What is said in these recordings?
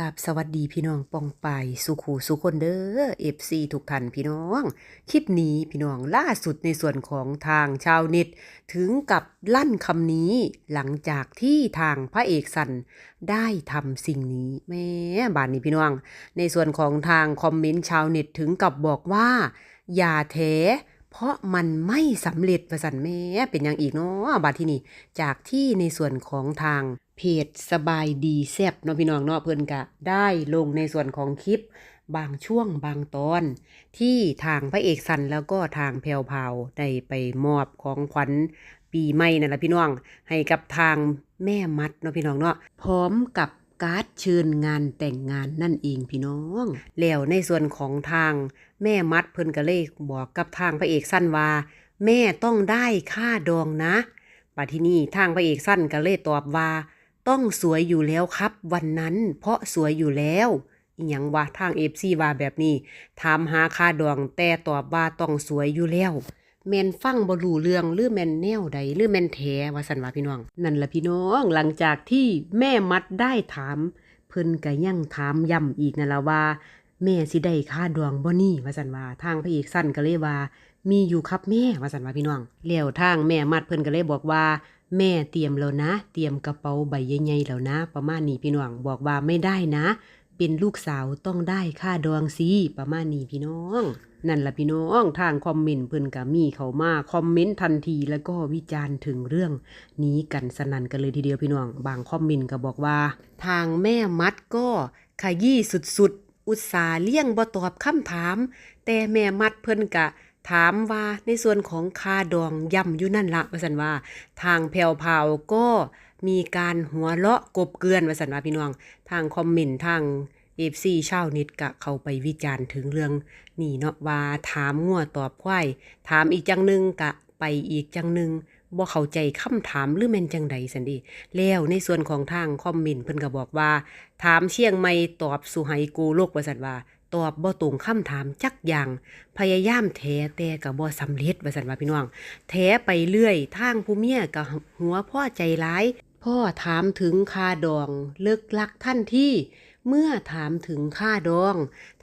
กับสวัสดีพี่น้องปองไปสุขูสุคนเด้อเอฟซีทุกท่านพี่น้อง คลิปนี้พี่น้องล่าสุดในส่วนของทางชาวเน็ต ถึงกับลั่นคำนี้หลังจากที่ทางพระเอกสันได้ทำสิ่งนี้แม่บานนี้พี่น้อง ในส่วนของทางคอมเมนต์ชาวเน็ตถึงกับบอกว่า อย่าแถเพราะมันไม่สำเร็จประสันแม่เป็นอย่างอีกเนาะบาดที่นี่จากที่ในส่วนของทาง เพจสบายดีแซบเนาะพี่น้องเนาะเพิ่นกะได้ลงในส่วนของคลิปบางช่วงบางตอน ที่ทางพระเอกสันแล้วก็ทางแพวพาวได้ไปมอบของขวัญปีใหม่นั่นแหละพี่น้อง ให้กับทางแม่มัดเนาะพี่น้องเนาะพร้อมกับการ์ดเชิญงานแต่งงานนั่นเองพี่น้อง แล้วในส่วนของทางแม่มัดเพิ่นก็เลยบอกกับทางพระเอกสั้นว่า แม่ต้องได้ค่าดองนะปัที่นี่ทางพระเอกสั้นก็เลยตอบว่า ต้องสวยอยู่แล้วครับ วันนั้น เพราะสวยอยู่แล้วอีหยังว่าทางเอฟซีว่าแบบนี้ถามหาค่าดองแต่ตอบว่าต้องสวยอยู่แล้วแมนฟังบรูเรื่องหรือแมนแนวใดหรือแมนแท้ว่าสันว่าพี่น้อง นั่นละพี่น้องหลังจากที่แม่มัดได้ถาม เพิ่นก็ยังถามย้ำอีกนั่นละว่า แม่สิได้ค่าดวงบ่นี่ว่าสันว่าทางพระเอกสั้นก็เลยว่า มีอยู่ครับแม่ว่าสันว่าพี่น้องแล้วทางแม่มัดเพิ่นก็เลยบอกว่า แม่เตรียมแล้วนะ เตรียมกระเป๋าใบใหญ่ๆแล้วนะ ประมาณนี้พี่น้องบอกว่าไม่ได้นะ เป็นลูกสาวต้องได้ค่าดองสิประมาณนี้พี่น้อง นั่นละพี่น้องทางคอมเมนต์เพิ่นก็มีเขามาคอมเมนต์ทันทีแล้วก็วิจารณ์ถึงเรื่องนี้กันสนั่นกันเลยทีเดียวพี่น้อง บางคอมเมนต์ก็บอกว่า ทางแม่มัดก็ขยี้สุดๆ อุตสาเลี่ยงบ่ตอบคำถาม แต่แม่มัดเพิ่นกะ ถามว่าในส่วนของคาดองย่ำอยู่นั่นละว่าสันว่า ทางแพรวพราก็มีการหัวเลาะกบเกลื่อนว่าสันว่าพี่น้อง ทางคอมเมนต์ทางเอฟซีชาวเน็ตกะเข้าไปวิจารณ์ถึงเรื่องนี่เนาะว่าถามงัวตอบควายถามอีกจังหนึงกะไปอีกจังหนึงบ่เข้าใจคำถามหรือแม่นจังใดสันดีแล้วในส่วนของทางคอมเมนต์เพิ่นก็บอกว่า ถามเชียงใหม่ตอบสุไหโกโลกว่าสันว่า ตอบบ่ตรงคำถามจักอย่าง พยายามแถแต่ก็บ่สำเร็จว่าสันว่าพี่น้อง แถไปเรื่อยทางผู้เมียก็หัวพ่อใจร้าย พ่อถามถึงค่าดอง เลิกลักท่านที่ เมื่อถามถึงค่าดอง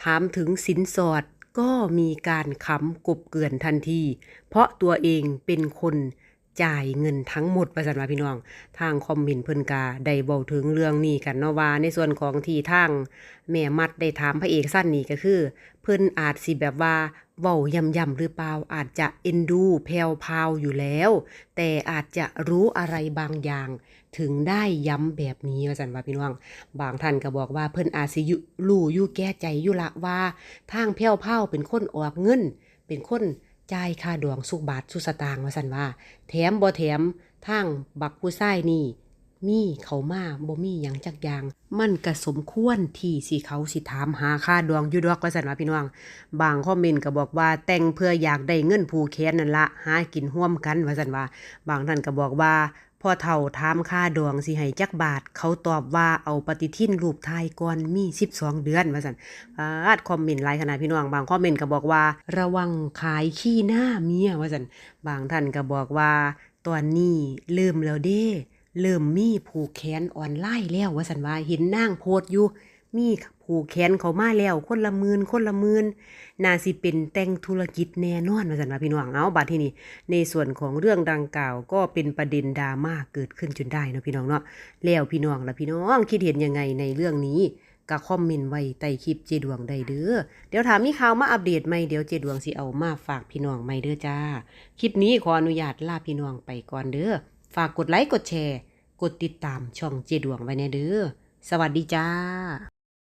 ถามถึงสินสอดก็มีการขำกบเกลื่อนทันที เพราะตัวเองเป็นคน จ่ายเงินทั้งหมดประสันว่าพี่น้อง ทางคอมเมนต์เพิ่นกาได้เบาถึงเรื่องนี้กันเนาะว่าในส่วนของที่ทางแม่มัดได้ถามพระเอกสั้นนี่ก็คือ เพิ่นอาจสิแบบว่าเว้าย่ำๆหรือเปล่าอาจจะเอ็นดูแพรวพาวอยู่แล้ว แต่อาจจะรู้อะไรบางอย่าง ถึงได้ย้ำแบบนี้ว่าสันว่าพี่น้องบางท่านก็บอกว่าเพิ่นอาจสิยุรู้อยู่แก้ใจอยู่ละว่าทางแพ้วเผาเป็นคนออกเงินเป็นคน จ่ายค่าดวงสุกบาทสุสตางว่าสันว่า แถมบ่แถมทางบักผู้ไส้นี่ มีเขามาบ่มีหยังจักอย่าง มันก็สมควรที่สิเขาสิถามหาค่าดวงอยู่ดอกว่าสันว่าพี่น้อง บางคอมเมนต์ก็บอกว่าแต่งเพื่ออยากได้เงินผู้แค้นนั่นละหากินห่วมกันว่าสันว่า บางท่านก็บอกว่า พ่อเฒ่าถามค่าดวงสิให้จักบาท เขาตอบว่าเอาปฏิทินรูปทายก่อนมี12เดือนว่าสั่นอาดคอมเมนต์หลายขนาดพี่น้องบางคอมเมนต์ก็บอกว่า ระวังขายขี้หน้าเมียว่าสั่นบางท่านก็บอกว่าตอนนี้เริ่มแล้วเด้เริ่มมีผูกแขนออนไลน์แล้วว่าสันว่าเห็นนางโพสอยู่ มีผูกแขนเขามาแล้ว คนละมื่นคนละมื่นนาสิเป็นแต่งธุรกิจแน่นอนว่าสันว่าพี่น้องเอาบัดที่นี่ในส่วนของเรื่องดังกล่าว ก็เป็นประเด็นดราม่าเกิดขึ้นจนได้นะพี่น้องเนาะแล้วพี่น้องละพี่น้องคิดเห็นยังไงในเรื่องนี้ก็คอมเมนต์ไว้ใต้คลิปเจดวงได้เด้อ เดี๋ยวถามมีข่าวมาอัปเดตใหมเดี๋ยวเจดวงสิเอามาฝากพี่น้องใหม่เด้อจ้า คลิปนี้ขออนุญาตลาพี่น้องไปก่อนเด้อ ฝากกดไลค์กดแชร์ กดติดตามช่องเจดวงไว้แน่เด้อ สวัสดีจ้า